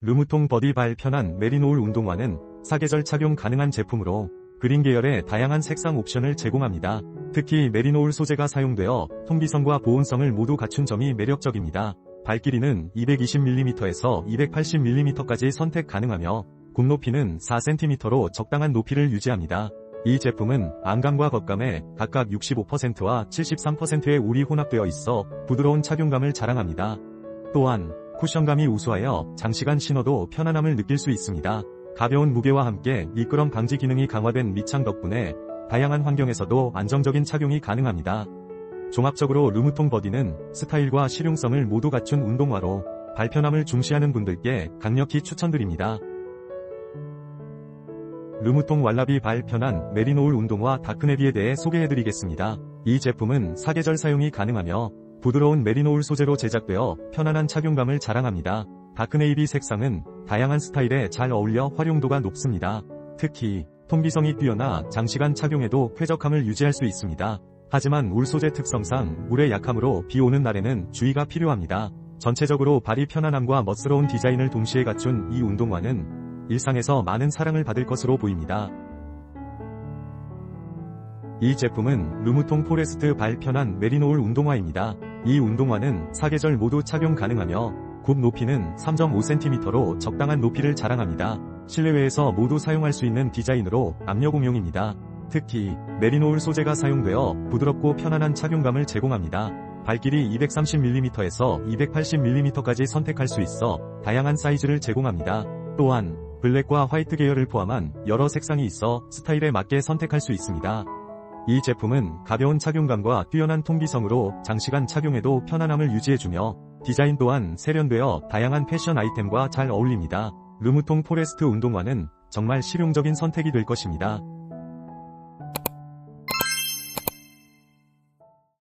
르무통 버디 발 편한 메리노울 운동화는 사계절 착용 가능한 제품으로 그린 계열의 다양한 색상 옵션을 제공합니다. 특히 메리노울 소재가 사용되어 통기성과 보온성을 모두 갖춘 점이 매력적입니다. 발 길이는 220mm에서 280mm까지 선택 가능하며 굽 높이는 4cm로 적당한 높이를 유지합니다. 이 제품은 안감과 겉감에 각각 65%와 73%의 울이 혼합되어 있어 부드러운 착용감을 자랑합니다. 또한 쿠션감이 우수하여 장시간 신어도 편안함을 느낄 수 있습니다. 가벼운 무게와 함께 미끄럼 방지 기능이 강화된 밑창 덕분에 다양한 환경에서도 안정적인 착용이 가능합니다. 종합적으로 르무통 버디는 스타일과 실용성을 모두 갖춘 운동화로 발편함을 중시하는 분들께 강력히 추천드립니다. 르무통 왈라비 발 편한 메리노울 운동화 다크네비에 대해 소개해드리겠습니다. 이 제품은 사계절 사용이 가능하며 부드러운 메리노울 소재로 제작되어 편안한 착용감을 자랑합니다. 다크네이비 색상은 다양한 스타일에 잘 어울려 활용도가 높습니다. 특히 통기성이 뛰어나 장시간 착용해도 쾌적함을 유지할 수 있습니다. 하지만 울 소재 특성상 물에 약하므로 비 오는 날에는 주의가 필요합니다. 전체적으로 발이 편안함과 멋스러운 디자인을 동시에 갖춘 이 운동화는 일상에서 많은 사랑을 받을 것으로 보입니다. 이 제품은 루무통 포레스트 발 편한 메리노울 운동화입니다. 이 운동화는 사계절 모두 착용 가능하며 굽 높이는 3.5cm로 적당한 높이를 자랑합니다. 실내외에서 모두 사용할 수 있는 디자인으로 남녀 공용입니다. 특히 메리노울 소재가 사용되어 부드럽고 편안한 착용감을 제공합니다. 발길이 230mm에서 280mm까지 선택할 수 있어 다양한 사이즈를 제공합니다. 또한 블랙과 화이트 계열을 포함한 여러 색상이 있어 스타일에 맞게 선택할 수 있습니다. 이 제품은 가벼운 착용감과 뛰어난 통기성으로 장시간 착용해도 편안함을 유지해주며 디자인 또한 세련되어 다양한 패션 아이템과 잘 어울립니다. 르무통 포레스트 운동화는 정말 실용적인 선택이 될 것입니다.